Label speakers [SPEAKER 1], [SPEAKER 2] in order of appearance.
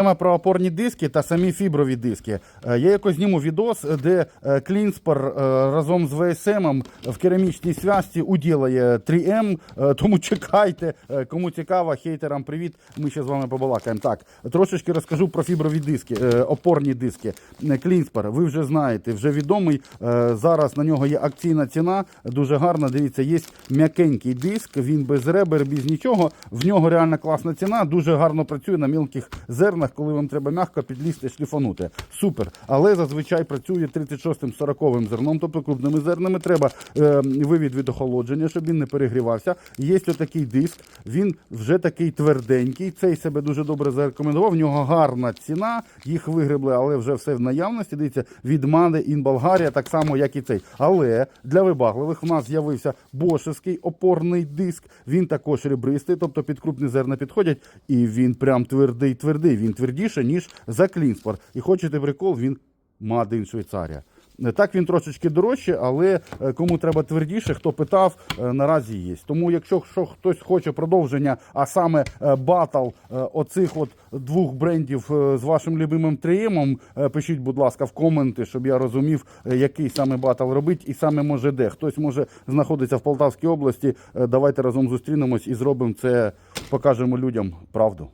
[SPEAKER 1] Тема про опорні диски та самі фіброві диски. Е, Я якось зніму відос, де е, Клінспор е, разом з ВСМ в керамічній зв'язці уділає 3М, е, тому чекайте. Кому цікаво, хейтерам привіт. Ми ще з вами побалакаємо. Так, трошечки розкажу про фіброві диски, опорні диски. Клінспор, ви вже знаєте, вже відомий. Зараз на нього є акційна ціна, дуже гарна. Дивіться, є м'якенький диск, він без ребер, без нічого. В нього реально класна ціна, дуже гарно працює на мілких зернах, коли вам треба м'яко підлізти, шліфанути. Супер. Але зазвичай працює 36-м 40-м зерном, тобто крупними зернами треба е, вивід від охолодження, щоб він не перегрівався. Є отакий диск, він вже такий тверденький. Цей себе дуже добре зарекомендував. В нього гарна ціна, їх вигребли, але вже все в наявності. Дивіться, від Made in Болгарія, так само, як і цей. Але для вибагливих в нас з'явився бошевський опорний диск. Він також ребристий, тобто під крупні зерна підходять, і він прям твердий, твердий. Він твердіше, ніж за Клінспор. І хочете прикол, він in Швейцарія. Е, Так він трошечки дорожче, але е, кому треба твердіше, хто питав, е, наразі є. Тому, якщо що, хтось хоче продовження, а саме батл оцих от двох брендів з вашим любимим 3М, е, пишіть, будь ласка, в коменти, щоб я розумів, який саме батл робить, і саме може де. Хтось може знаходиться в Полтавській області. Давайте разом зустрінемось і зробимо це, покажемо людям правду.